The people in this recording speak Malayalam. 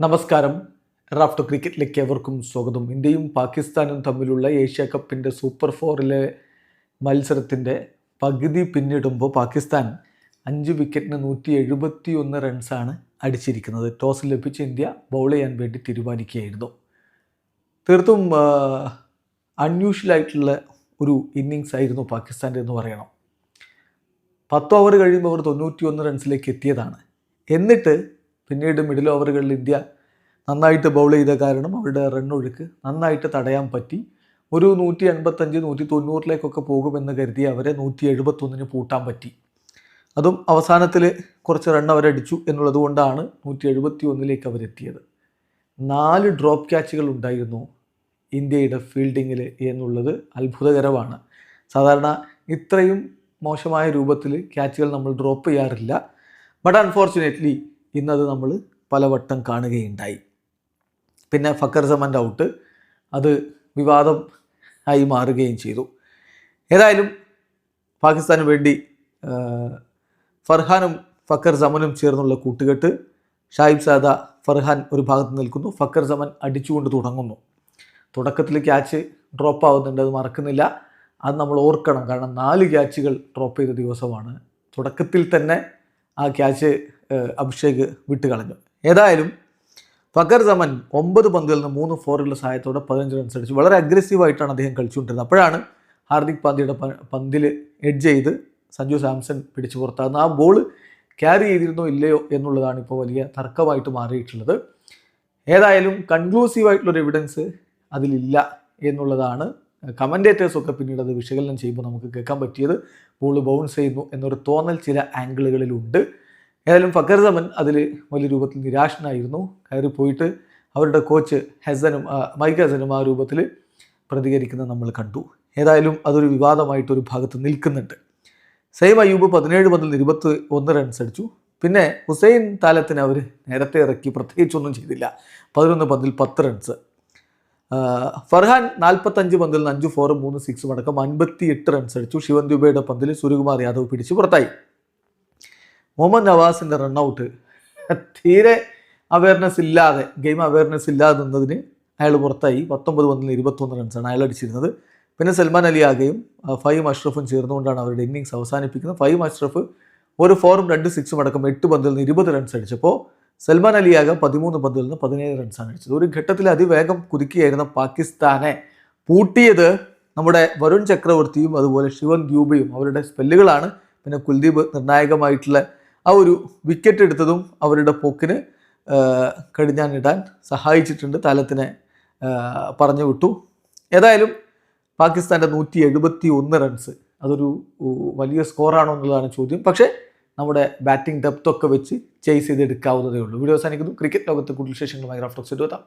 നമസ്കാരം. റാഫ്റ്റർ ക്രിക്കറ്റിലേക്ക് എവർക്കും സ്വാഗതം. ഇന്ത്യയും പാകിസ്ഥാനും തമ്മിലുള്ള ഏഷ്യ കപ്പിന്റെ സൂപ്പർ ഫോറിലെ മത്സരത്തിന്റെ പകുതി പിന്നിടുമ്പോൾ പാകിസ്ഥാൻ അഞ്ച് വിക്കറ്റിന് നൂറ്റി എഴുപത്തി ഒന്ന് റൺസാണ് അടിച്ചിരിക്കുന്നത്. ടോസ് ലഭിച്ച ഇന്ത്യ ബൗൾ ചെയ്യാൻ വേണ്ടി തീരുമാനിക്കുകയായിരുന്നു. തീർത്തും അൺയൂഷ്വൽ ആയിട്ടുള്ള ഒരു ഇന്നിങ്സ് ആയിരുന്നു പാകിസ്ഥാന്റെ എന്ന് പറയണം. പത്ത് ഓവർ കഴിയുമ്പോൾ അവർ തൊണ്ണൂറ്റി ഒന്ന് റൺസിലേക്ക് എത്തിയതാണ്. എന്നിട്ട് പിന്നീട് മിഡിൽ ഓവറുകളിൽ ഇന്ത്യ നന്നായിട്ട് ബൗൾ ചെയ്ത കാരണം അവരുടെ റണ്ണൊഴുക്ക് നന്നായിട്ട് തടയാൻ പറ്റി. ഒരു നൂറ്റി എൺപത്തഞ്ച് നൂറ്റി തൊണ്ണൂറിലേക്കൊക്കെ പോകുമെന്ന് കരുതി അവരെ നൂറ്റി എഴുപത്തൊന്നിന് പൂട്ടാൻ പറ്റി. അതും അവസാനത്തിൽ കുറച്ച് റൺ അവരടിച്ചു എന്നുള്ളത് കൊണ്ടാണ് നൂറ്റി എഴുപത്തി ഒന്നിലേക്ക് അവരെത്തിയത്. നാല് ഡ്രോപ്പ് ക്യാച്ചുകൾ ഉണ്ടായിരുന്നു ഇന്ത്യയുടെ ഫീൽഡിങ്ങിൽ എന്നുള്ളത് അത്ഭുതകരമാണ്. സാധാരണ ഇത്രയും മോശമായ രൂപത്തിൽ ക്യാച്ചുകൾ നമ്മൾ ഡ്രോപ്പ് ചെയ്യാറില്ല. ബട്ട് അൺഫോർച്ചുനേറ്റ്ലി ഇന്നത് നമ്മൾ പലവട്ടം കാണുകയുണ്ടായി. പിന്നെ ഫക്കർ സമന്റെ ഔട്ട് അത് വിവാദം ആയി മാറുകയും ചെയ്തു. ഏതായാലും പാകിസ്ഥാന് വേണ്ടി ഫർഹാനും ഫക്കർ സമനും ചേർന്നുള്ള കൂട്ടുകെട്ട് ഷാഹിബ് സാദ ഫർഹാൻ ഒരു ഭാഗത്ത് നിൽക്കുന്നു. ഫക്കർ സമൻ അടിച്ചുകൊണ്ട് തുടങ്ങുന്നു. തുടക്കത്തിൽ ക്യാച്ച് ഡ്രോപ്പ് ആവുന്നുണ്ട് അത് മറക്കുന്നില്ല. അത് നമ്മൾ ഓർക്കണം. കാരണം നാല് ക്യാച്ചുകൾ ഡ്രോപ്പ് ചെയ്ത ദിവസമാണ്. തുടക്കത്തിൽ തന്നെ ആ ക്യാച്ച് അഭിഷേക് വിട്ടുകളഞ്ഞു. ഏതായാലും ഫക്കർ സമൻ ഒമ്പത് പന്തുകളിൽ നിന്ന് മൂന്ന് ഫോറുകളുടെ സഹായത്തോടെ പതിനഞ്ച് റൺസ് അടിച്ചു. വളരെ അഗ്രസീവായിട്ടാണ് അദ്ദേഹം കളിച്ചുകൊണ്ടിരുന്നത്. അപ്പോഴാണ് ഹാർദിക് പാണ്ഡ്യയുടെ പന്തിൽ എഡ്ജ് ചെയ്ത് സഞ്ജു സാംസൺ പിടിച്ചു പുറത്താകുന്നത്. ആ ബോൾ ക്യാരി ചെയ്തിരുന്നോ ഇല്ലയോ എന്നുള്ളതാണ് ഇപ്പോൾ വലിയ തർക്കമായിട്ട് മാറിയിട്ടുള്ളത്. ഏതായാലും കൺക്ലൂസീവ് ആയിട്ടുള്ളൊരു എവിഡൻസ് അതിലില്ല എന്നുള്ളതാണ് കമന്റേറ്റേഴ്സൊക്കെ പിന്നീട് അത് വിശകലനം ചെയ്യുമ്പോൾ നമുക്ക് കേൾക്കാൻ പറ്റിയത്. ബോൾ ബൗൺസ് ചെയ്യുന്നു എന്നൊരു തോന്നൽ ചില ആംഗിളുകളിലുണ്ട് ഏതായാലും ഫക്കർ സമൻ അതിൽ വലിയ രൂപത്തിൽ നിരാശനായിരുന്നു. കയറി പോയിട്ട് അവരുടെ കോച്ച് ഹസനും മൈക്ക് ഹസനും ആ രൂപത്തിൽ പ്രതികരിക്കുന്നത് നമ്മൾ കണ്ടു. ഏതായാലും അതൊരു വിവാദമായിട്ടൊരു ഭാഗത്ത് നിൽക്കുന്നുണ്ട്. സെയിം അയ്യൂബ് പതിനേഴ് മുതൽ ഇരുപത്തി ഒന്ന് റൺസ് അടിച്ചു. പിന്നെ ഹുസൈൻ താലത്തിന് അവർ നേരത്തെ ഇറക്കി പ്രത്യേകിച്ചൊന്നും ചെയ്തില്ല. പതിനൊന്ന് പന്തിൽ പത്ത് റൺസ് ഫർഹാൻ നാൽപ്പത്തഞ്ച് പന്തിൽ അഞ്ച് ഫോറും മൂന്ന് സിക്സും അടക്കം അൻപത്തി എട്ട് റൺസ് അടിച്ചു. ശിവൻ ദുബൈയുടെ പന്തിൽ സൂര്യകുമാർ യാദവ് പിടിച്ച് പുറത്തായി. മുഹമ്മദ് നവാസിന്റെ റണ്ണൗട്ട്. തീരെ അവയർനെസ് ഇല്ലാതെ ഗെയിം അവയർനെസ് ഇല്ലാതെ നിന്നതിന് അയാൾ പുറത്തായി. പത്തൊമ്പത് പന്തിൽ ഇരുപത്തൊന്ന് റൺസാണ് അയാൾ അടിച്ചിരുന്നത്. പിന്നെ സൽമാൻ അലി ആകെയും ഫൈവ് അഷ്റഫും ചേർന്നുകൊണ്ടാണ് അവരുടെ ഇന്നിങ്സ് അവസാനിപ്പിക്കുന്നത്. ഫൈവ് അഷ്റഫ് ഒരു ഫോറും രണ്ട് സിക്സും അടക്കം എട്ട് പന്തിൽ നിന്ന് ഇരുപത് റൺസ് അടിച്ചപ്പോൾ സൽമാൻ അലി ആകെ പതിമൂന്ന് പന്തിൽ നിന്ന് പതിനേഴ് റൺസാണ് അടിച്ചത്. ഒരു ഘട്ടത്തിൽ അതിവേഗം കുതിക്കുകയായിരുന്ന പാകിസ്ഥാനെ പൂട്ടിയത് നമ്മുടെ വരുൺ ചക്രവർത്തിയും അതുപോലെ ശിവൻ ദ്യൂബയും. അവരുടെ സ്പെല്ലുകളാണ് പിന്നെ കുൽദീപ് നിർണായകമായിട്ടുള്ള ആ ഒരു വിക്കറ്റ് എടുത്തതും അവരുടെ പോക്കിന് കടിഞ്ഞാണിടാൻ സഹായിച്ചിട്ടുണ്ട്. താലത്തിനെ പറഞ്ഞു വിട്ടു. ഏതായാലും പാകിസ്ഥാന്റെ നൂറ്റി എഴുപത്തി ഒന്ന് റൺസ് അതൊരു വലിയ സ്കോറാണോ എന്നുള്ളതാണ് ചോദ്യം. പക്ഷേ നമ്മുടെ ബാറ്റിംഗ് ഡെപ്ത് ഒക്കെ വെച്ച് ചേസ് ചെയ്തെടുക്കാവുന്നതേ ഉള്ളൂ. വീഡിയോ അവസാനിക്കുന്നു. ക്രിക്കറ്റ് ലോകത്ത് കൂടുതൽ വിശേഷങ്ങളുമായി റഫ്റ്റോക്സ് എത്താം.